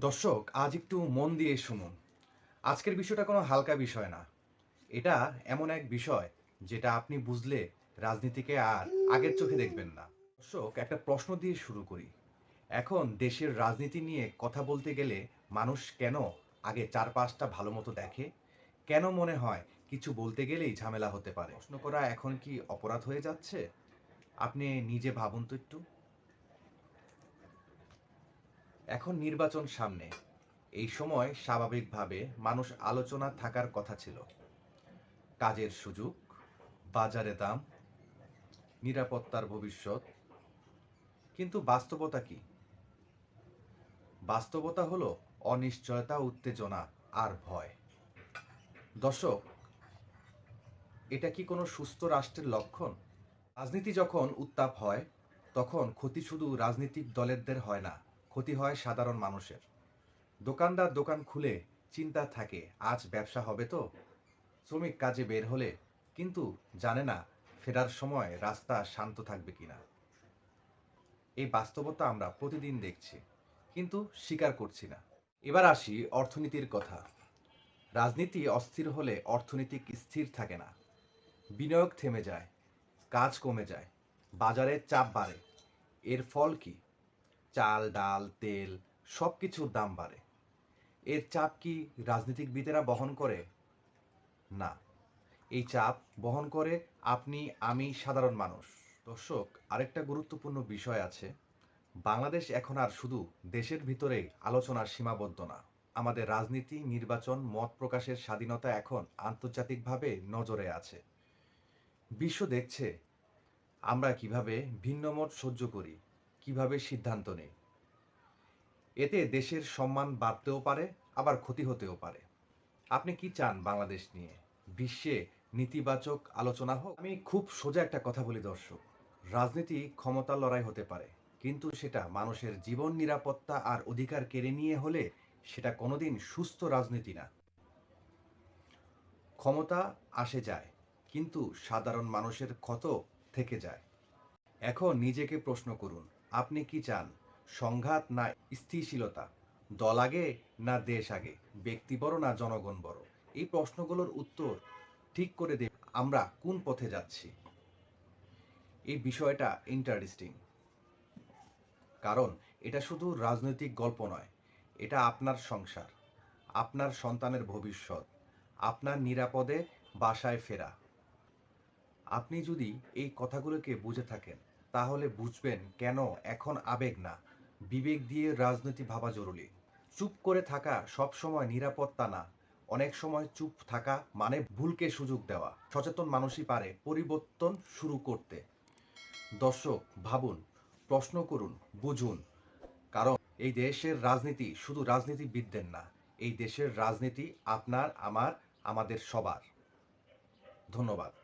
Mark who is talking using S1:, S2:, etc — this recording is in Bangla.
S1: দর্শক, আজ একটু মন দিয়ে শুনুন। আজকের বিষয়টা কোনো হালকা বিষয় না। এটা এমন এক বিষয় যেটা আপনি বুঝলে রাজনীতিকে আর আগের চোখে দেখবেন না। দর্শক, একটা প্রশ্ন দিয়ে শুরু করি। এখন দেশের রাজনীতি নিয়ে কথা বলতে গেলে মানুষ কেন আগে চার পাঁচটা ভালো মতো দেখে? কেন মনে হয় কিছু বলতে গেলেই ঝামেলা হতে পারে? প্রশ্ন করা এখন কি অপরাধ হয়ে যাচ্ছে? আপনি নিজে ভাবুন তো একটু। এখন নির্বাচন সামনে। এই সময় স্বাভাবিকভাবে মানুষ আলোচনা থাকার কথা ছিল। কাজের সুযোগ, বাজারে দাম, নিরাপত্তার ভবিষ্যৎ। কিন্তু বাস্তবতা কি? বাস্তবতা হলো অনিশ্চয়তা, উত্তেজনা আর ভয়। দর্শক, এটা কি কোনো সুস্থ রাষ্ট্রের লক্ষণ? রাজনীতি যখন উত্তাপ হয়, তখন ক্ষতি শুধু রাজনৈতিক দলেরদের হয় না। ক্ষতি হয় সাধারণ মানুষের। দোকানদার দোকান খুলে চিন্তা থাকে, আজ ব্যবসা হবে তো? শ্রমিক কাজে বের হলে কিন্তু জানে না ফেরার সময় রাস্তা শান্ত থাকবে কিনা। এই বাস্তবতা আমরা প্রতিদিন দেখছি, কিন্তু স্বীকার করছি না। এবার আসি অর্থনীতির কথা। রাজনীতি অস্থির হলে অর্থনৈতিক স্থির থাকে না। বিনিয়োগ থেমে যায়, কাজ কমে যায়, বাজারে চাপ বাড়ে। এর ফল কি? চাল, ডাল, তেল সব কিছুর দাম বাড়ে। এর চাপ কি রাজনীতিকবিদেরা বহন করে? না। এই চাপ বহন করে আপনি, আমি সাধারণ মানুষ। দর্শক, আরেকটা গুরুত্বপূর্ণ বিষয় আছে। বাংলাদেশ এখন আর শুধু দেশের ভিতরেই আলোচনার সীমাবদ্ধ না। আমাদের রাজনীতি, নির্বাচন, মত প্রকাশের স্বাধীনতা এখন আন্তর্জাতিকভাবে নজরে আছে। বিশ্ব দেখছে আমরা কীভাবে ভিন্ন মত সহ্য করি। কীভাবে সিদ্ধান্ত নেই? এতে দেশের সম্মান বাড়তেও পারে, আবার ক্ষতি হতেও পারে। আপনি কি চান বাংলাদেশ নিয়ে? বিশ্বে নেতিবাচক আলোচনা হোক? আমি খুব সোজা একটা কথা বলি, দর্শক। রাজনীতি ক্ষমতার লড়াই হতে পারে, কিন্তু সেটা মানুষের জীবন নিরাপত্তা আর অধিকার কেড়ে নিয়ে হলে সেটা কোনোদিন সুস্থ রাজনীতি না। ক্ষমতা আসে যায়, কিন্তু সাধারণ মানুষের ক্ষত থেকে যায়। এখন নিজেকে প্রশ্ন করুন আপনি কি চান? সংঘাত না স্থিতিশীলতা? দল আগে না দেশ আগে? ব্যক্তি বড় না জনগণ বড়? এই প্রশ্নগুলোর উত্তর ঠিক করে দেব আমরা কোন পথে যাচ্ছি। এই বিষয়টা ইন্টারেস্টিং কারণ এটা শুধু রাজনৈতিক গল্প নয়, এটা আপনার সংসার, আপনার সন্তানের ভবিষ্যৎ, আপনার নিরাপদে বাসায় ফেরা। আপনি যদি এই কথাগুলোকে বুঝে থাকেন তাহলে বুঝবেন কেন এখন আবেগ না। বিবেক দিয়ে রাজনীতি ভাবা জরুরি। চুপ করে থাকা সব সময় নিরাপত্তা না। অনেক সময় চুপ থাকা মানে ভুলকে সুযোগ দেওয়া। সচেতন মানুষই পারে পরিবর্তন শুরু করতে। দর্শক, ভাবুন, প্রশ্ন করুন, বুঝুন। কারণ এই দেশের রাজনীতি শুধু রাজনীতিবিদদের না, এই দেশের রাজনীতি আপনার, আমার, আমাদের সবার। ধন্যবাদ।